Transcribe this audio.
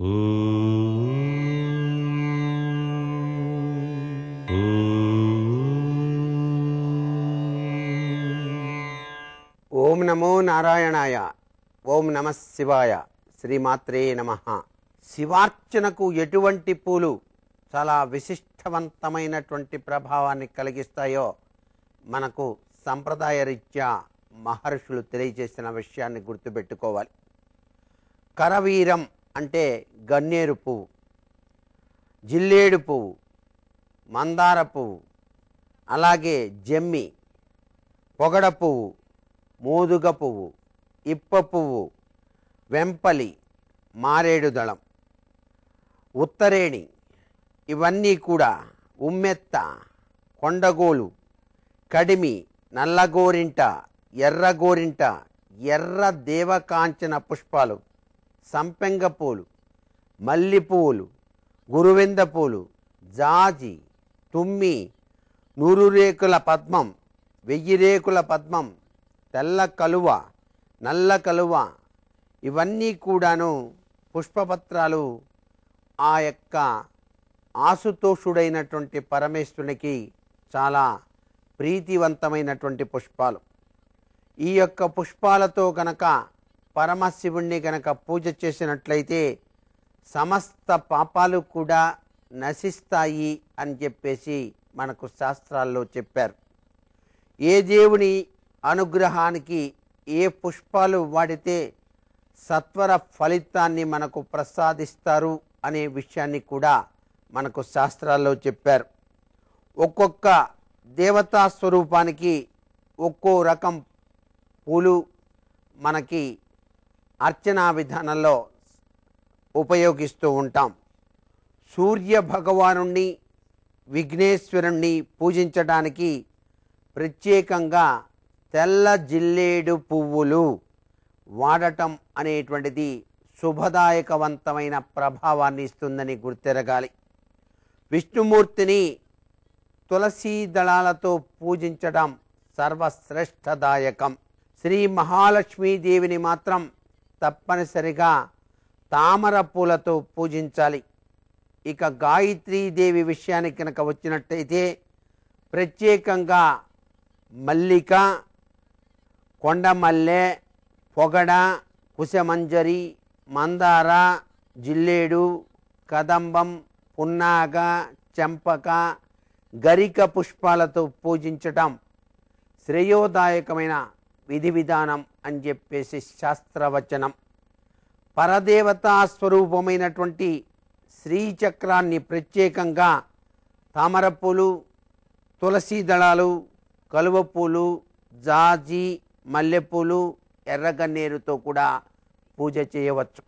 ఓం నమో నారాయణాయ. ఓం నమ శివాయ. శ్రీమాత్రే నమ. శివార్చనకు ఎటువంటి పూలు చాలా విశిష్టవంతమైనటువంటి ప్రభావాన్ని కలిగిస్తాయో మనకు సంప్రదాయ రీత్యా మహర్షులు తెలియజేసిన విషయాన్ని గుర్తుపెట్టుకోవాలి. కరవీరం అంటే గన్నేరు పువ్వు జిల్లేడు పువ్వు మందార పువ్వు అలాగే జమ్మి పొగడ పువ్వు మోదుగ పువ్వు ఇప్ప పువ్వు వెంపలి మారేడు దళం ఉత్తరేణి ఇవన్నీ కూడా ఉమ్మెత్త కొండగోలు కడిమి నల్లగోరింట ఎర్రగోరింట ఎర్ర దేవకాంచన పుష్పాలు. సంపెంగ పూలు మల్లెపూలు గురువింద పూలు జాజి తుమ్మి నూరు రేకుల పద్మం వెయ్యి రేకుల పద్మం తెల్ల కలువ నల్ల కలువ. ఇవన్నీ కూడాను పుష్పపత్రాలు ఆ యొక్క ఆశుతోషుడైనటువంటి పరమేశ్వరునికి చాలా ప్రీతివంతమైనటువంటి పుష్పాలు. ఈ యొక్క పుష్పాలతో గనక పరమశివుణ్ణి గనక పూజ చేసినట్లయితే సమస్త పాపాలు కూడా నశిస్తాయి అని చెప్పేసి మనకు శాస్త్రాల్లో చెప్పారు. ఏ దేవుని అనుగ్రహానికి ఏ పుష్పాలు వాడితే సత్వర ఫలితాన్ని మనకు ప్రసాదిస్తారు అనే విషయాన్ని కూడా మనకు శాస్త్రాల్లో చెప్పారు. ఒక్కొక్క దేవతా స్వరూపానికి ఒక్కో రకం పూలు మనకి అర్చనా విధానంలో ఉపయోగిస్తూ ఉంటాం. సూర్య భగవానుణ్ణి విఘ్నేశ్వరుణ్ణి పూజించడానికి ప్రత్యేకంగా తెల్ల జిల్లేడు పువ్వులు వాడటం అనేటువంటిది శుభదాయకవంతమైన ప్రభావాన్ని ఇస్తుందని గుర్తెరగాలి. విష్ణుమూర్తిని తులసీ దళాలతో పూజించడం సర్వశ్రేష్టదాయకం శ్రీ మహాలక్ష్మీదేవిని మాత్రం తప్పనిసరిగా తామర పూలతో పూజించాలి. ఇక గాయత్రీదేవి విషయానికి కనుక వచ్చినట్టయితే ప్రత్యేకంగా మల్లిక కొండమల్లె పొగడ కుశమంజరి మందార జిల్లేడు కదంబం పున్నాగ చెంపక గరిక పుష్పాలతో పూజించటం శ్రేయోదాయకమైన విధి విధానం. అని చెప్పేసి శాస్త్రవచనం. పరదేవతా స్వరూపమైనటువంటి శ్రీచక్రాన్ని ప్రత్యేకంగా తామరపూలు తులసీ దళాలు కలువపూలు జాజీ జాజి మల్లెపూలు ఎర్రగన్నేరుతో కూడా పూజ చేయవచ్చు.